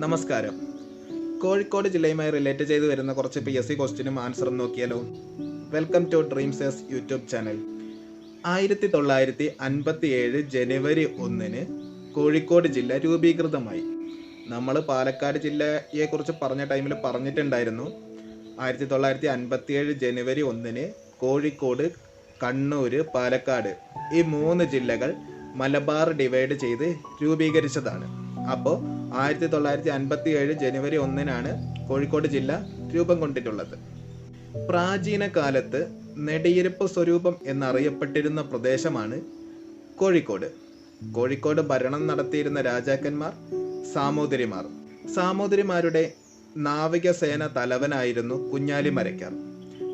നമസ്കാരം. കോഴിക്കോട് ജില്ലയുമായി റിലേറ്റ് ചെയ്ത് വരുന്ന കുറച്ച് പി എസ് സി ക്വസ്റ്റിനും ആൻസറും നോക്കിയാലോ? Welcome to Dreamsers YouTube channel ആയിരത്തി തൊള്ളായിരത്തി അൻപത്തി ഏഴ് ജനുവരി ഒന്നിന് കോഴിക്കോട് ജില്ല രൂപീകൃതമായി. നമ്മൾ പാലക്കാട് ജില്ലയെക്കുറിച്ച് പറഞ്ഞ ടൈമിൽ പറഞ്ഞിട്ടുണ്ടായിരുന്നു. ആയിരത്തി തൊള്ളായിരത്തി അൻപത്തി ഏഴ് ജനുവരി ഒന്നിന് കോഴിക്കോട് കണ്ണൂർ പാലക്കാട് ഈ മൂന്ന് ജില്ലകൾ മലബാർ ഡിവൈഡ് ചെയ്ത് രൂപീകരിച്ചതാണ്. അപ്പോൾ ആയിരത്തി തൊള്ളായിരത്തി അൻപത്തി ഏഴ് ജനുവരി ഒന്നിനാണ് കോഴിക്കോട് ജില്ല രൂപം കൊണ്ടിട്ടുള്ളത്. പ്രാചീന കാലത്ത് നെടിയിരുപ്പ് സ്വരൂപം എന്നറിയപ്പെട്ടിരുന്ന പ്രദേശമാണ് കോഴിക്കോട്. കോഴിക്കോട് ഭരണം നടത്തിയിരുന്ന രാജാക്കന്മാർ സാമൂതിരിമാർ സാമൂതിരിമാരുടെ നാവികസേന തലവനായിരുന്നു കുഞ്ഞാലി മരയ്ക്കാർ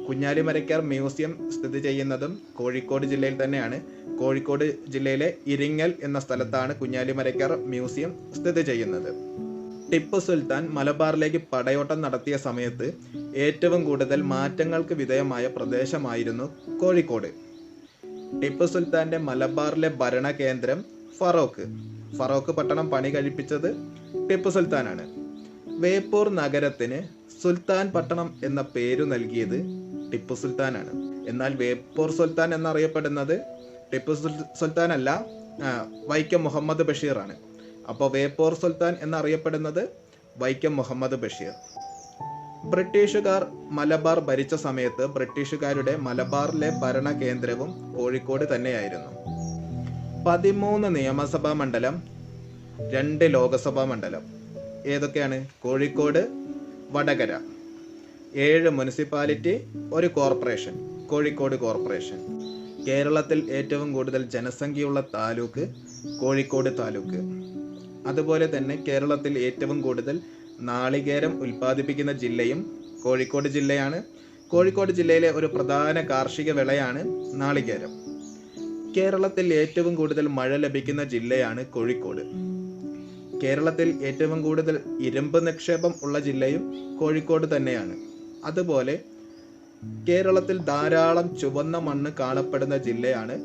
കുഞ്ഞാലി മരയ്ക്കാർ മ്യൂസിയം സ്ഥിതി ചെയ്യുന്നതും കോഴിക്കോട് ജില്ലയിൽ തന്നെയാണ്. കോഴിക്കോട് ജില്ലയിലെ ഇരിങ്ങൽ എന്ന സ്ഥലത്താണ് കുഞ്ഞാലി മരയ്ക്കാർ മ്യൂസിയം സ്ഥിതി ചെയ്യുന്നത്. ടിപ്പു സുൽത്താൻ മലബാറിലേക്ക് പടയോട്ടം നടത്തിയ സമയത്ത് ഏറ്റവും കൂടുതൽ മാറ്റങ്ങൾക്ക് വിധേയമായ പ്രദേശമായിരുന്നു കോഴിക്കോട്. ടിപ്പു സുൽത്താന്റെ മലബാറിലെ ഭരണകേന്ദ്രം ഫറോക്ക്. ഫറോക്ക് പട്ടണം പണി കഴിപ്പിച്ചത് ടിപ്പു സുൽത്താനാണ്. വേപ്പൂർ നഗരത്തിന് സുൽത്താൻ പട്ടണം എന്ന പേരു നൽകിയത് ടിപ്പു സുൽത്താനാണ്. എന്നാൽ വേപ്പൂർ സുൽത്താൻ എന്നറിയപ്പെടുന്നത് ടിപ്പു സുൽ- സുൽത്താൻ അല്ല വൈക്കം മുഹമ്മദ് ബഷീറാണ്. അപ്പോൾ വേപ്പോർ സുൽത്താൻ എന്നറിയപ്പെടുന്നത് വൈക്കം മുഹമ്മദ് ബഷീർ. ബ്രിട്ടീഷുകാർ മലബാർ ഭരിച്ച സമയത്ത് ബ്രിട്ടീഷുകാരുടെ മലബാറിലെ ഭരണ കേന്ദ്രവും കോഴിക്കോട് തന്നെയായിരുന്നു. പതിമൂന്ന് നിയമസഭാ മണ്ഡലം രണ്ട് ലോകസഭാ മണ്ഡലം. ഏതൊക്കെയാണ്? കോഴിക്കോട് വടകര. ഏഴ് മുനിസിപ്പാലിറ്റി ഒരു കോർപ്പറേഷൻ. കോഴിക്കോട് കോർപ്പറേഷൻ. കേരളത്തിൽ ഏറ്റവും കൂടുതൽ ജനസംഖ്യയുള്ള താലൂക്ക് കോഴിക്കോട് താലൂക്ക്. അതുപോലെ തന്നെ കേരളത്തിൽ ഏറ്റവും കൂടുതൽ നാളികേരം ഉൽപ്പാദിപ്പിക്കുന്ന ജില്ലയും കോഴിക്കോട് ജില്ലയാണ്. കോഴിക്കോട് ജില്ലയിലെ ഒരു പ്രധാന കാർഷിക വിളയാണ് നാളികേരം. കേരളത്തിൽ ഏറ്റവും കൂടുതൽ മഴ ലഭിക്കുന്ന ജില്ലയാണ് കോഴിക്കോട്. കേരളത്തിൽ ഏറ്റവും കൂടുതൽ ഇരുമ്പ് നിക്ഷേപം ഉള്ള ജില്ലയും കോഴിക്കോട് തന്നെയാണ്. അതുപോലെ കേരളത്തിൽ ധാരാളം ചുവന്ന മണ്ണ് കാണപ്പെടുന്ന ജില്ലയാണ്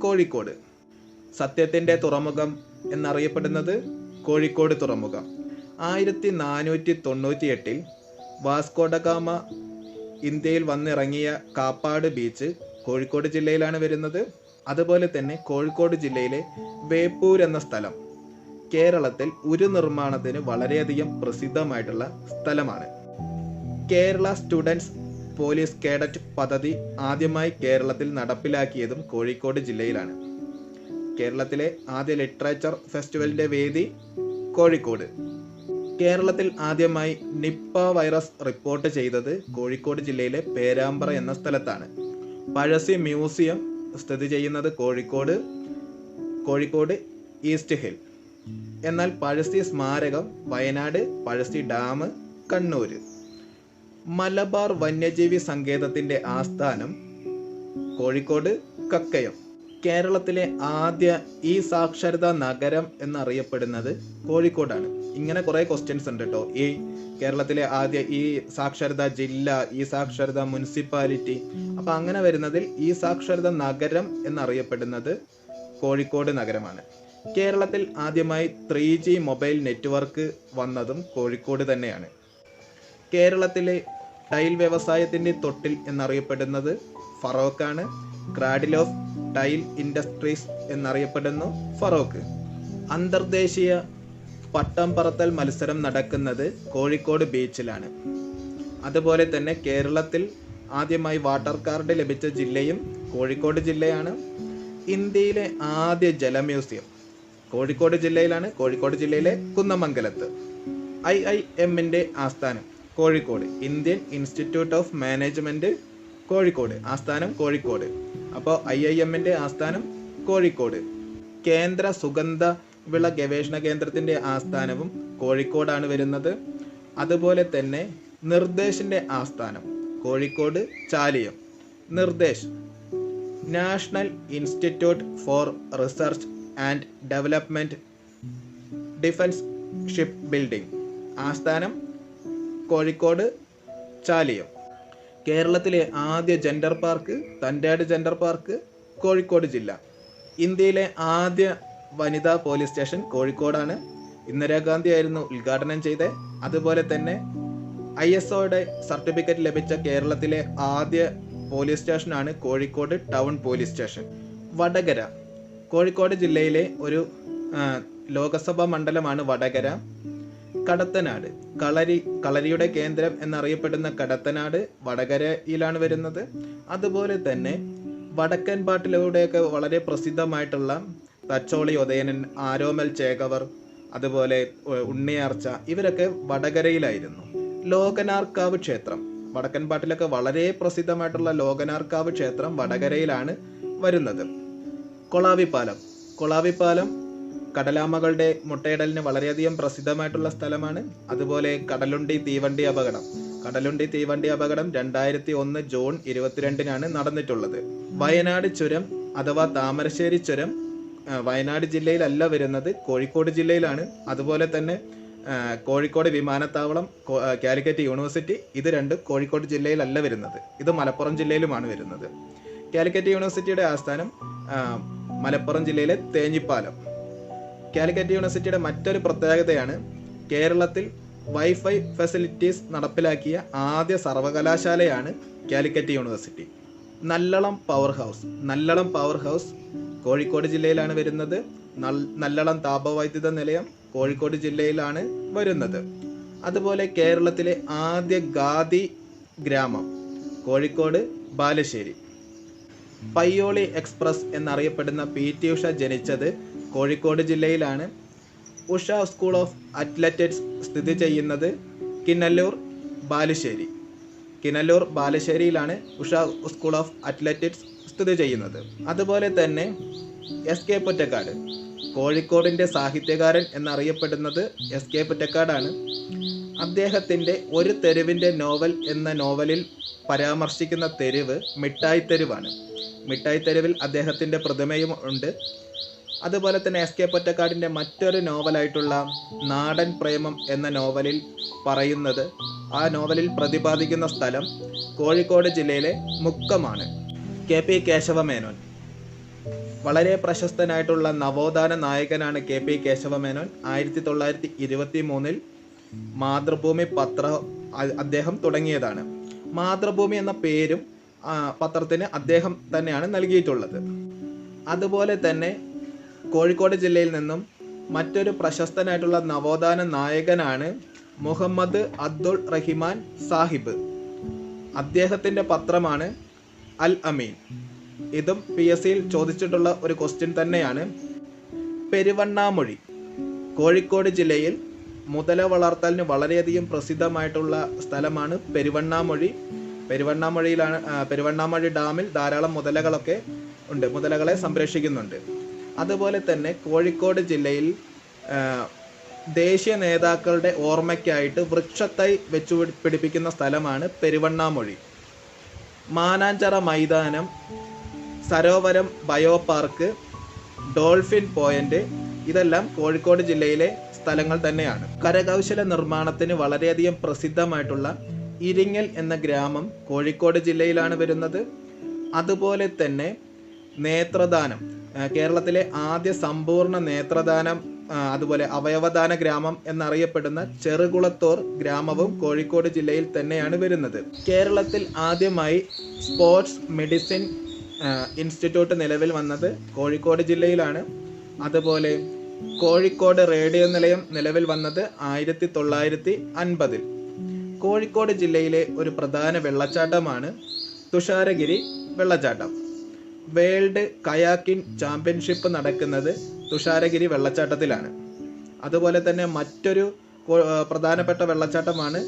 കോഴിക്കോട്. സത്യത്തിന്റെ തുറമുഖം എന്നറിയപ്പെടുന്നത് കോഴിക്കോട് തുറമുഖം. ആയിരത്തി നാനൂറ്റി തൊണ്ണൂറ്റി എട്ടിൽ വാസ്കോഡഗാമ ഇന്ത്യയിൽ വന്നിറങ്ങിയ കാപ്പാട് ബീച്ച് കോഴിക്കോട് ജില്ലയിലാണ് വരുന്നത്. അതുപോലെ തന്നെ കോഴിക്കോട് ജില്ലയിലെ വേപ്പൂർ എന്ന സ്ഥലം കേരളത്തിൽ ഉരു നിർമ്മാണത്തിന് വളരെയധികം പ്രസിദ്ധമായിട്ടുള്ള സ്ഥലമാണ്. കേരള സ്റ്റുഡൻസ് പോലീസ് കേഡറ്റ് പദ്ധതി ആദ്യമായി കേരളത്തിൽ നടപ്പിലാക്കിയതും കോഴിക്കോട് ജില്ലയിലാണ്. കേരളത്തിലെ ആദ്യ ലിറ്ററേച്ചർ ഫെസ്റ്റിവലിന്റെ വേദി കോഴിക്കോട്. കേരളത്തിൽ ആദ്യമായി നിപ്പ വൈറസ് റിപ്പോർട്ട് ചെയ്തത് കോഴിക്കോട് ജില്ലയിലെ പേരാമ്പ്ര എന്ന സ്ഥലത്താണ്. പഴശ്ശി മ്യൂസിയം സ്ഥിതി ചെയ്യുന്നത് കോഴിക്കോട് കോഴിക്കോട് ഈസ്റ്റ് ഹിൽ. എന്നാൽ പഴശ്ശി സ്മാരകം വയനാട് പഴശ്ശി ഡാം കണ്ണൂര്. മലബാർ വന്യജീവി സങ്കേതത്തിന്റെ ആസ്ഥാനം കോഴിക്കോട് കക്കയം. കേരളത്തിലെ ആദ്യ ഈ സാക്ഷരതാ നഗരം എന്നറിയപ്പെടുന്നത് കോഴിക്കോടാണ്. ഇങ്ങനെ കുറെ ക്വസ്റ്റ്യൻസ് ഉണ്ട് കേട്ടോ ഈ കേരളത്തിലെ ആദ്യ ഈ സാക്ഷരതാ ജില്ല ഈ സാക്ഷരതാ മുനിസിപ്പാലിറ്റി അപ്പൊ അങ്ങനെ വരുന്നതിൽ ഈ സാക്ഷരതാ നഗരം എന്നറിയപ്പെടുന്നത് കോഴിക്കോട് നഗരമാണ്. കേരളത്തിൽ ആദ്യമായി ത്രീ മൊബൈൽ നെറ്റ്വർക്ക് വന്നതും കോഴിക്കോട് തന്നെയാണ്. കേരളത്തിലെ ടൈൽ വ്യവസായത്തിന്റെ തൊട്ടിൽ എന്നറിയപ്പെടുന്നത് ഫറോക്കാണ്. ക്രാഡിൽ ഓഫ് ടൈൽ ഇൻഡസ്ട്രീസ് എന്നറിയപ്പെടുന്നു ഫറോക്ക്. അന്തർദേശീയ പട്ടം പറത്തൽ മത്സരം നടക്കുന്നത് കോഴിക്കോട് ബീച്ചിലാണ്. അതുപോലെ തന്നെ കേരളത്തിൽ ആദ്യമായി വാട്ടർ കാർഡ് ലഭിച്ച ജില്ലയും കോഴിക്കോട് ജില്ലയാണ്. ഇന്ത്യയിലെ ആദ്യ ജല മ്യൂസിയം കോഴിക്കോട് ജില്ലയിലാണ് കോഴിക്കോട് ജില്ലയിലെ കുന്നമംഗലത്ത്. ഐ ഐ എമ്മിന്റെ ആസ്ഥാനം. Kozhikode. Indian institute of management Kozhikode. ആസ്ഥാനം കോഴിക്കോട്. അപ്പോൾ ഐ ഐ എമ്മിന്റെ ആസ്ഥാനം കോഴിക്കോട്. കേന്ദ്ര സുഗന്ധ വിള ഗവേഷണ കേന്ദ്രത്തിന്റെ ആസ്ഥാനവും കോഴിക്കോടാണ് വരുന്നത്. അതുപോലെ തന്നെ നിർദ്ദേശിന്റെ ആസ്ഥാനം Kozhikode Chaliyam. Nirdesh national institute for research and development defence ship building. ആസ്ഥാനം കോഴിക്കോട് ചാലിയം. കേരളത്തിലെ ആദ്യ ജെൻഡർ പാർക്ക് തന്റെയാട് ജെൻഡർ പാർക്ക് കോഴിക്കോട് ജില്ല. ഇന്ത്യയിലെ ആദ്യ വനിതാ പോലീസ് സ്റ്റേഷൻ കോഴിക്കോടാണ്. ഇന്ദിരാഗാന്ധി ആയിരുന്നു ഉദ്ഘാടനം ചെയ്തത്. അതുപോലെ തന്നെ ഐ എസ് ഒയുടെ സർട്ടിഫിക്കറ്റ് ലഭിച്ച കേരളത്തിലെ ആദ്യ പോലീസ് സ്റ്റേഷനാണ് Kozhikode town police station Vadakara. Kozhikode ജില്ലയിലെ ഒരു ലോകസഭാ മണ്ഡലമാണ് വടകര. കടത്തനാട്. കളരി കളരിയുടെ കേന്ദ്രം എന്നറിയപ്പെടുന്ന കടത്തനാട് വടകരയിലാണ് വരുന്നത്. അതുപോലെ തന്നെ വടക്കൻ പാട്ടിലൂടെയൊക്കെ വളരെ പ്രസിദ്ധമായിട്ടുള്ള തച്ചോളി ഉദയനൻ ആരോമൽ ചേകവർ അതുപോലെ ഉണ്ണിയാർച്ച ഇവരൊക്കെ വടകരയിലായിരുന്നു. ലോകനാർക്കാവ് ക്ഷേത്രം. വടക്കൻ പാട്ടിലൊക്കെ വളരെ പ്രസിദ്ധമായിട്ടുള്ള ലോകനാർക്കാവ് ക്ഷേത്രം വടകരയിലാണ് വരുന്നത്. കൊളാവിപ്പാലം. കൊളാവിപ്പാലം കടലാമകളുടെ മുട്ടയിടലിന് വളരെയധികം പ്രസിദ്ധമായിട്ടുള്ള സ്ഥലമാണ്. അതുപോലെ കടലുണ്ടി തീവണ്ടി അപകടം. കടലുണ്ടി തീവണ്ടി അപകടം രണ്ടായിരത്തി ഒന്ന് ജൂൺ ഇരുപത്തിരണ്ടിനാണ് നടന്നിട്ടുള്ളത്. വയനാട് ചുരം അഥവാ താമരശ്ശേരി ചുരം വയനാട് ജില്ലയിലല്ല വരുന്നത്. കോഴിക്കോട് ജില്ലയിലാണ്. അതുപോലെ തന്നെ കോഴിക്കോട് വിമാനത്താവളം കാലിക്കറ്റ് യൂണിവേഴ്സിറ്റി ഇത് രണ്ടും കോഴിക്കോട് ജില്ലയിലല്ല വരുന്നത്. ഇത് മലപ്പുറം ജില്ലയിലുമാണ് വരുന്നത്. കാലിക്കറ്റ് യൂണിവേഴ്സിറ്റിയുടെ ആസ്ഥാനം മലപ്പുറം ജില്ലയിലെ തേഞ്ഞിപ്പാലം. കാലിക്കറ്റ് യൂണിവേഴ്സിറ്റിയുടെ മറ്റൊരു പ്രത്യേകതയാണ് കേരളത്തിൽ വൈഫൈ ഫെസിലിറ്റീസ് നടപ്പിലാക്കിയ ആദ്യ സർവകലാശാലയാണ് Calicut university. Nallalam power house Nallalam power house Kozhikode ജില്ലയിലാണ് വരുന്നത്. നല്ലളം താപവൈദ്യുത നിലയം കോഴിക്കോട് ജില്ലയിലാണ് വരുന്നത്. അതുപോലെ കേരളത്തിലെ ആദ്യ ഗാദി ഗ്രാമം കോഴിക്കോട് ബാലുശ്ശേരി. പയ്യോളി എക്സ്പ്രസ് എന്നറിയപ്പെടുന്ന പി ടി ഉഷ ജനിച്ചത് കോഴിക്കോട് ജില്ലയിലാണ്. ഉഷ സ്കൂൾ ഓഫ് അത്ലറ്റിക്സ് സ്ഥിതി ചെയ്യുന്നത് കിനല്ലൂർ ബാലുശ്ശേരി. കിനല്ലൂർ ബാലുശ്ശേരിയിലാണ് ഉഷ സ്കൂൾ ഓഫ് അത്ലറ്റിക്സ് സ്ഥിതി ചെയ്യുന്നത്. അതുപോലെ തന്നെ എസ് കെ പൊറ്റക്കാട് കോഴിക്കോടിന്റെ സാഹിത്യകാരൻ എന്നറിയപ്പെടുന്നത് എസ് കെ പൊറ്റക്കാടാണ്. അദ്ദേഹത്തിന്റെ ഒരു തെരുവിന്റെ നോവൽ എന്ന നോവലിൽ പരാമർശിക്കുന്ന തെരുവ് മിഠായി തെരുവാണ്. മിഠായി തെരുവിൽ അദ്ദേഹത്തിന്റെ പ്രതിമയും ഉണ്ട്. അതുപോലെ തന്നെ എസ് കെ പൊറ്റക്കാടിന്റെ മറ്റൊരു നോവലായിട്ടുള്ള നാടൻ പ്രേമം എന്ന നോവലിൽ പറയുന്നത് ആ നോവലിൽ പ്രതിപാദിക്കുന്ന സ്ഥലം കോഴിക്കോട് ജില്ലയിലെ മുക്കമാണ്. K P Kesava Menon. വളരെ പ്രശസ്തനായിട്ടുള്ള നവോത്ഥാന നായകനാണ് കെ പി കേശവമേനോൻ. ആയിരത്തി തൊള്ളായിരത്തി ഇരുപത്തി മൂന്നിൽ മാതൃഭൂമി പത്ര അദ്ദേഹം തുടങ്ങിയതാണ്. മാതൃഭൂമി എന്ന പേരും പത്രത്തിന് അദ്ദേഹം തന്നെയാണ് നൽകിയിട്ടുള്ളത്. അതുപോലെ തന്നെ കോഴിക്കോട് ജില്ലയിൽ നിന്നും മറ്റൊരു പ്രശസ്തനായിട്ടുള്ള നവോത്ഥാന നായകനാണ് മുഹമ്മദ് അബ്ദുൾ റഹിമാൻ സാഹിബ്. അദ്ദേഹത്തിന്റെ പത്രമാണ് അൽ അമീൻ. ഇതും പി എസ് സിയിൽ ചോദിച്ചിട്ടുള്ള ഒരു ക്വസ്റ്റ്യൻ തന്നെയാണ്. പെരുവണ്ണാമൊഴി കോഴിക്കോട് ജില്ലയിൽ മുതല വളർത്തലിന് വളരെയധികം പ്രസിദ്ധമായിട്ടുള്ള സ്ഥലമാണ് പെരുവണ്ണാമൊഴി. പെരുവണ്ണാമൊഴിയിലാണ് പെരുവണ്ണാമൊഴി ഡാമിൽ ധാരാളം മുതലകളൊക്കെ ഉണ്ട് മുതലകളെ സംരക്ഷിക്കുന്നുണ്ട്. അതുപോലെ തന്നെ കോഴിക്കോട് ജില്ലയിൽ ദേശീയ നേതാക്കളുടെ ഓർമ്മയ്ക്കായിട്ട് വൃക്ഷത്തൈ വെച്ചു പിടിപ്പിക്കുന്ന സ്ഥലമാണ് പെരുവണ്ണാമൊഴി. മാനാഞ്ചറ മൈതാനം Sarovaram bio park dolphin point ഇതെല്ലാം കോഴിക്കോട് ജില്ലയിലെ സ്ഥലങ്ങൾ തന്നെയാണ്. കരകൗശല നിർമ്മാണത്തിന് വളരെയധികം പ്രസിദ്ധമായിട്ടുള്ള ഇരിങ്ങൽ എന്ന ഗ്രാമം കോഴിക്കോട് ജില്ലയിലാണ് വരുന്നത്. അതുപോലെ തന്നെ നേത്രദാനം കേരളത്തിലെ ആദ്യ സമ്പൂർണ നേത്രദാനം അതുപോലെ അവയവദാന ഗ്രാമം എന്നറിയപ്പെടുന്ന ചെറുകുളത്തോർ ഗ്രാമവും കോഴിക്കോട് ജില്ലയിൽ തന്നെയാണ് വരുന്നത്. കേരളത്തിൽ ആദ്യമായി സ്പോർട്സ് മെഡിസിൻ ഇൻസ്റ്റിറ്റ്യൂട്ട് നിലവിൽ വന്നത് കോഴിക്കോട് ജില്ലയിലാണ്. അതുപോലെ കോഴിക്കോട് റേഡിയോ നിലയം നിലവിൽ വന്നത് ആയിരത്തി തൊള്ളായിരത്തി അൻപതിൽ കോഴിക്കോട് ജില്ലയിലെ ഒരു പ്രധാന വെള്ളച്ചാട്ടമാണ് തുഷാരഗിരി വെള്ളച്ചാട്ടം. വേൾഡ് കയാക്കിംഗ് ചാമ്പ്യൻഷിപ്പ് നടക്കുന്നത് തുഷാരഗിരി വെള്ളച്ചാട്ടത്തിലാണ്. അതുപോലെ തന്നെ മറ്റൊരു പ്രധാനപ്പെട്ട വെള്ളച്ചാട്ടമാണ്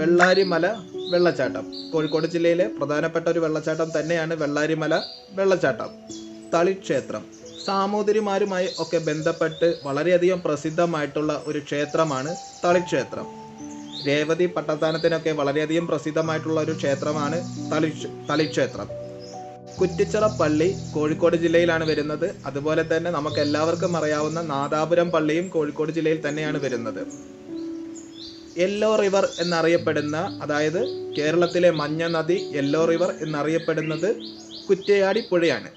വെള്ളാരിമല വെള്ളച്ചാട്ടം. കോഴിക്കോട് ജില്ലയിലെ പ്രധാനപ്പെട്ട ഒരു വെള്ളച്ചാട്ടം തന്നെയാണ് വെള്ളാരിമല വെള്ളച്ചാട്ടം. തളിക്ഷേത്രം. സാമൂതിരിമാരുമായി ഒക്കെ ബന്ധപ്പെട്ട് വളരെയധികം പ്രസിദ്ധമായിട്ടുള്ള ഒരു ക്ഷേത്രമാണ് തളിക്ഷേത്രം. രേവതി പട്ടത്താനത്തിനൊക്കെ വളരെയധികം പ്രസിദ്ധമായിട്ടുള്ള ഒരു ക്ഷേത്രമാണ് തളി തളിക്ഷേത്രം. കുറ്റിച്ചിറ പള്ളി കോഴിക്കോട് ജില്ലയിലാണ് വരുന്നത്. അതുപോലെ തന്നെ നമുക്ക് എല്ലാവർക്കും അറിയാവുന്ന നാദാപുരം പള്ളിയും കോഴിക്കോട് ജില്ലയിൽ തന്നെയാണ് വരുന്നത്. യെല്ലോ റിവർ എന്നറിയപ്പെടുന്ന അതായത് കേരളത്തിലെ മഞ്ഞ നദി യെല്ലോ റിവർ എന്നറിയപ്പെടുന്നത് കുറ്റയാടി പുഴയാണ്.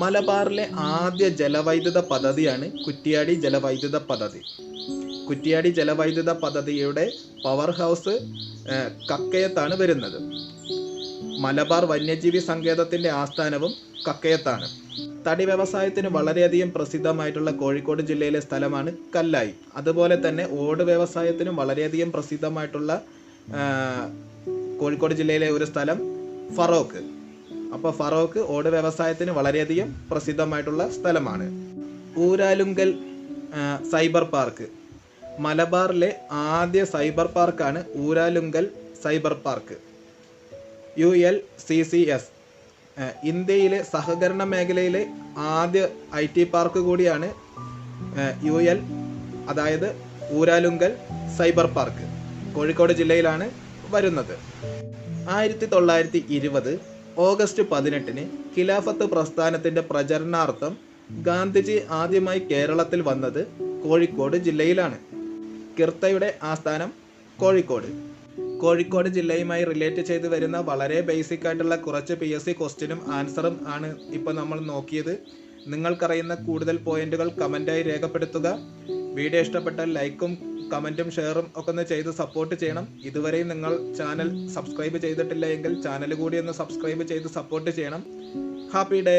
മലബാറിലെ ആദ്യ ജലവൈദ്യുത പദ്ധതിയാണ് കുറ്റിയാടി ജലവൈദ്യുത പദ്ധതി. കുറ്റിയാടി ജലവൈദ്യുത പദ്ധതിയുടെ പവർ ഹൗസ് കക്കയത്താണ് വരുന്നത്. മലബാർ വന്യജീവി സങ്കേതത്തിന്റെ ആസ്ഥാനവും കക്കയത്താണ്. തടി വ്യവസായത്തിന് വളരെയധികം പ്രസിദ്ധമായിട്ടുള്ള കോഴിക്കോട് ജില്ലയിലെ സ്ഥലമാണ് കല്ലായി. അതുപോലെ തന്നെ ഓട് വ്യവസായത്തിനും വളരെയധികം പ്രസിദ്ധമായിട്ടുള്ള കോഴിക്കോട് ജില്ലയിലെ ഒരു സ്ഥലം ഫറോക്ക്. അപ്പോൾ ഫറോക്ക് ഓട് വ്യവസായത്തിന് വളരെയധികം പ്രസിദ്ധമായിട്ടുള്ള സ്ഥലമാണ്. Uralungal cyber park. മലബാറിലെ ആദ്യ സൈബർ പാർക്കാണ് Uralungal cyber park. U L C C S. ഇന്ത്യയിലെ സഹകരണ മേഖലയിലെ ആദ്യ ഐ ടി പാർക്ക് കൂടിയാണ് യു എൽ അതായത് ഊരാലുങ്കൽ സൈബർ പാർക്ക്. കോഴിക്കോട് ജില്ലയിലാണ് വരുന്നത്. ആയിരത്തി തൊള്ളായിരത്തി ഇരുപത് ഓഗസ്റ്റ് പതിനെട്ടിന് ഖിലാഫത്ത് പ്രസ്ഥാനത്തിന്റെ പ്രചരണാർത്ഥം ഗാന്ധിജി ആദ്യമായി കേരളത്തിൽ വന്നത് കോഴിക്കോട് ജില്ലയിലാണ്. കിർത്തയുടെ ആസ്ഥാനം കോഴിക്കോട്. കോഴിക്കോട് ജില്ലയുമായി റിലേറ്റ് ചെയ്ത് വരുന്ന വളരെ ബേസിക് ആയിട്ടുള്ള കുറച്ച് പി എസ് സി ക്വസ്റ്റ്യനും ആൻസറും ആണ് ഇപ്പോൾ നമ്മൾ നോക്കിയത്. നിങ്ങൾക്കറിയുന്ന കൂടുതൽ പോയിന്റുകൾ കമന്റായി രേഖപ്പെടുത്തുക. വീഡിയോ ഇഷ്ടപ്പെട്ടാൽ ലൈക്കും കമന്റും ഷെയറും ഒക്കെ ഒന്ന് ചെയ്ത് സപ്പോർട്ട് ചെയ്യണം. ഇതുവരെയും നിങ്ങൾ ചാനൽ സബ്സ്ക്രൈബ് ചെയ്തിട്ടില്ല എങ്കിൽ ചാനൽ കൂടി ഒന്ന് സബ്സ്ക്രൈബ് ചെയ്ത് സപ്പോർട്ട് ചെയ്യണം. Happy day